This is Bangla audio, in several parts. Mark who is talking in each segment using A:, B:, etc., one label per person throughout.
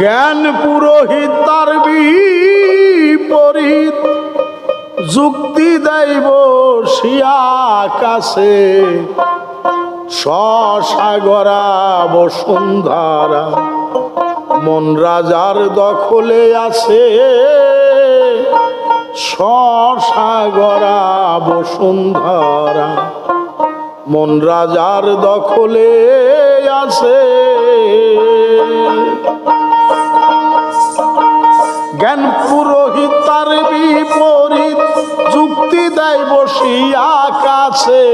A: জ্ঞান পুরোহিত তার বিপরীত। যুক্তি দেয় বসিয়া কাছে সসাগরা বসুন্ধরা মন রাজার দখলে আছে। সসাগরা বসুন্ধারা মন রাজার দখলে আছে। জ্ঞান পুরোহিত তার বিপরীত যুক্তি দেয় বসিয়া কাছে।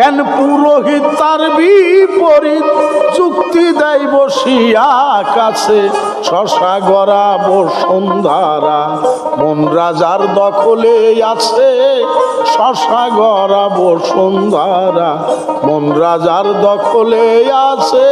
A: জ্ঞান পুরোহিত তার বিপরীত, চুক্তি দেয় বসিয়া কাছে। শশা গড়া বসুন্ধারা মন রাজার দখলে আছে। শশা গড়া বসুন্ধারা মন রাজার দখলে আছে।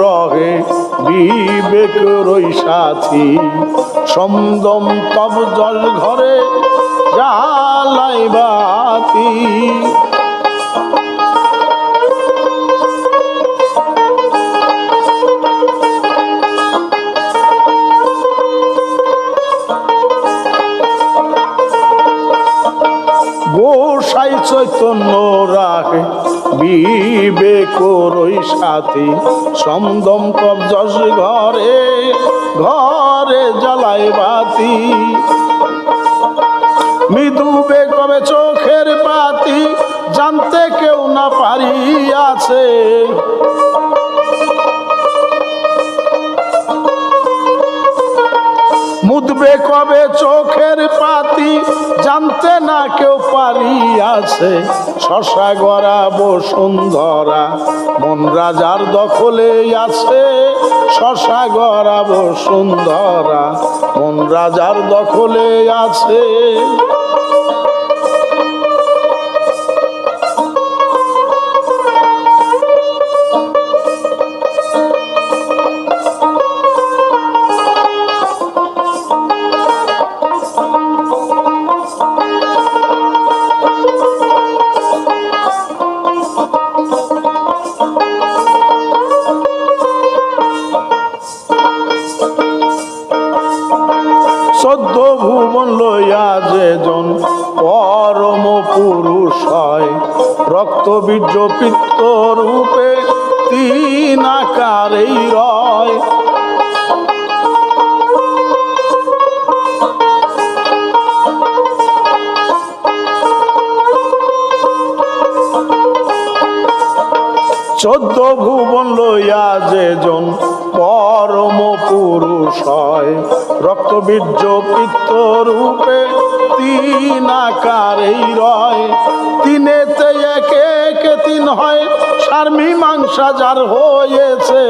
A: রহে বিবেক রই সাথী। সমদম তব জল ঘরে জালাই বাতি। গোসাই চৈতন্য রাখে বিবেক রই সাথী? সমদম কবজস ঘরে ঘরে জ্বালাই বাতি। মৃদু বেগবে চোখের পাতি, জানতে কেউ না পারিয়াছে। মুদবে কবে চোখের পাতি জানতে না কেউ পারিয়াছে? শশা গড়া বসুন্ধরা মন রাজার দখলে আছে। শশা গড়া বসুন্ধরা মন রাজার দখলে আছে। রূপে তিন আকারেই রয়। চোদ্দ ভুবন লইয়া যেজন পরম হয়। রক্তবীর্য পিত্ত রূপে তিন আকারেই রয়। তিনেতে একে একে তিন হয়। সার্মি মাংসা যার হয়েছে।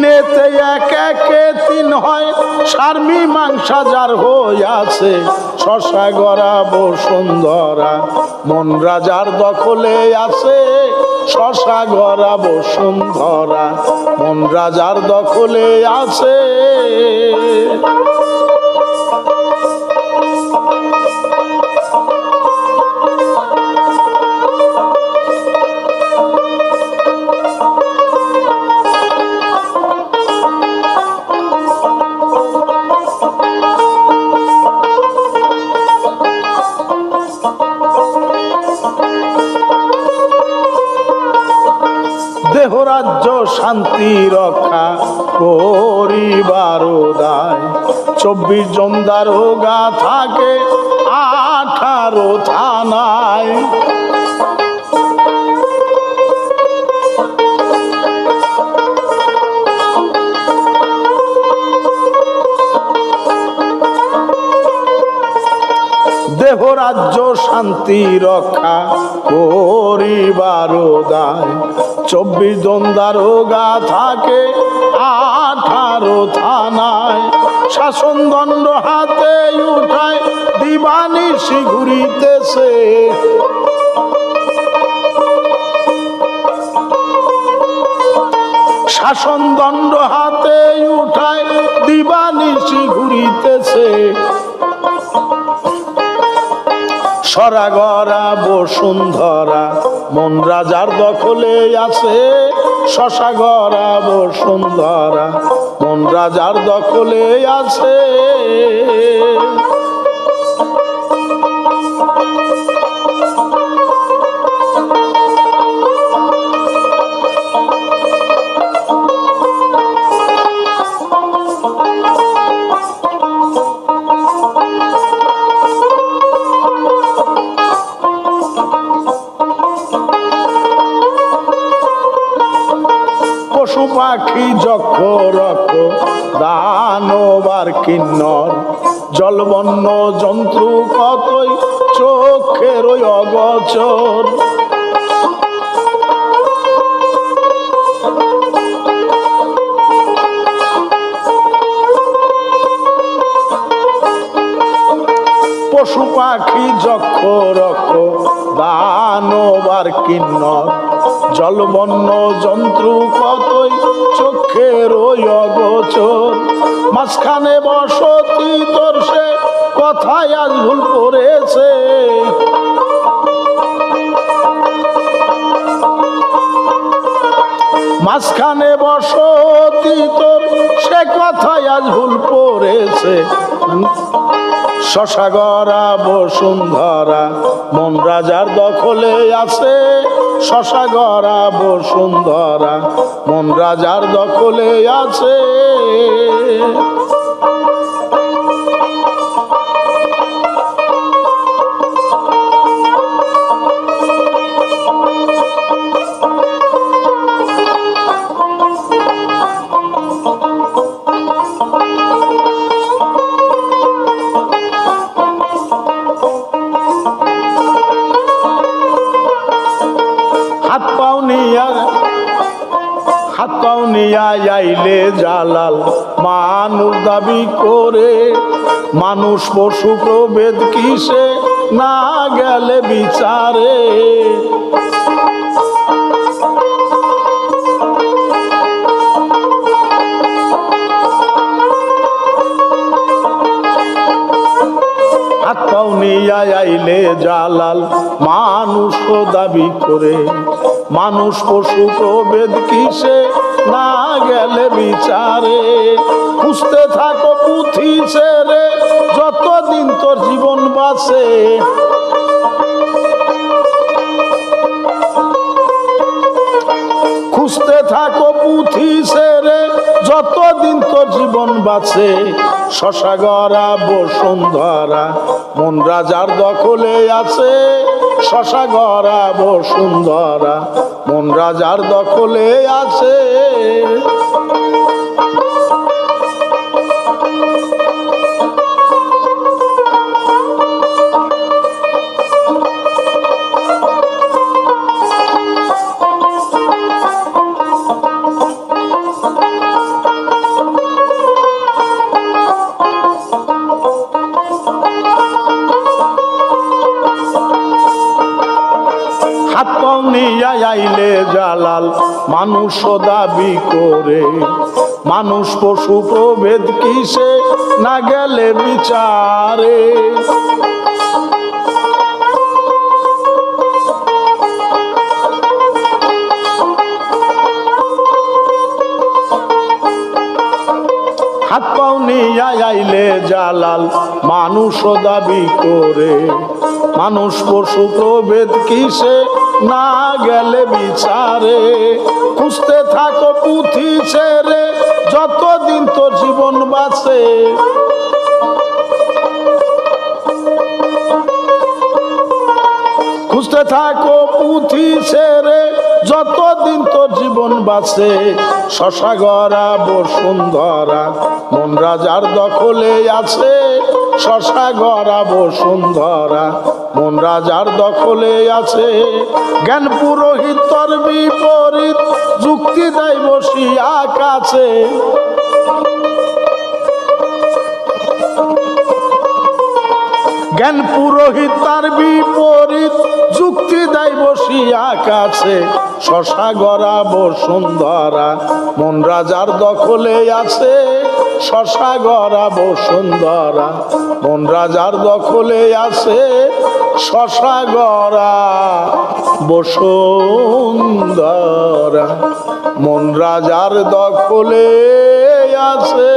A: তিনেতে এক একে তিন হয়, সার্মি মাংসা যার হইয়াছে শশা গড়া বসুন্ধরা মন রাজার দখলে আছে, শশা গড়া বসুন্ধরা মন রাজার দখলে আছে। শান্তি রক্ষা করিবার দায় চব্বিশ জন দারোগা থাকে আঠারো থানায়। রাজ্য শান্তি রক্ষা করিবার দায়। চব্বিশ জন দারোগা থাকে আঠারো থানায়। শাসন দণ্ড হাতে উঠায় দিবানিশি ঘুরিতেছে শাসন দণ্ড হাতে উঠায় দিবানিশি ঘুরিতেছে সরাগরা বসুন্ধরা মন রাজার দখলে আছে শশাগরা বসুন্ধরা মন রাজার দখলে আছে। পাখি যক্ষ রক্ষ দানবার কিন্নর। জলবন্য জন্তু কতই চোখের ওই অগচর। পশু পাখি যক্ষ রক্ষ দানবার কিন্নর। জলবন্য জন্তু কতই চোখের ওই অগোচর? মাঝখানে বসতি তোর সে কথায় আজ ভুল করেছে মাঝখানে বসতি তোর, সে কথায় আজ ভুল পড়েছে। শশাগরা বসুন্ধরা মন রাজার দখলে আছে। শশাগরা বসুন্ধরা মন রাজার দখলে আছে। আইলে জালাল মানুষ দাবি করে মানুষ পশু প্রভেদ কিসে? না গেলে বিচারে। আইলে জালাল। মানুষ দাবি করে, মানুষ পশু প্রভেদ কিসে? না গেলে বিচারে। খুঁজতে থাকো পুঁথি ছেড়ে যতদিন তোর জীবন বাঁচে। খুঁজতে থাকো পুঁথি যতদিন তোর বাছে শশাগরা বসুন্ধরা। মন রাজার দখলে আছে শশাগরা বসুন্ধরা। মন রাজার দখলে আছে জালাল, মানুষ দাবি করে। মানুষ পশু প্রভেদ কিসে, না গেলে বিচারে। হাত পাও নিয়া জালাল, মানুষ দাবি করে। মানুষ পশু প্রভেদ কিসে না গেলে বিচারে। খুঁজতে থাকো পুঁথি ছেড়ে যতদিন তোর জীবন বাঁচে। খুঁজতে থাকো পুঁথি ছেড়ে যতদিন তোর জীবন বাঁচে। শশাগরা, বসুন্ধরা মন রাজার দখলে আছে। শশাগরা, বসুন্ধরা মন রাজার দখলে আছে? জ্ঞান পুরোহিত তর বিপরীত, যুক্তি দেয় বসিয়া কাছে। জ্ঞান পুরোহিত তার বিপরীত, যুক্তি দেয় বসিয়া কাছে। শশা গড়া বসুন্ধরা মন রাজার দখলে আছে। শশা গড়া বসুন্ধরা। মন রাজার দখলে আছে শশা গড়া বসুন্ধরা। মন রাজার দখলে আছে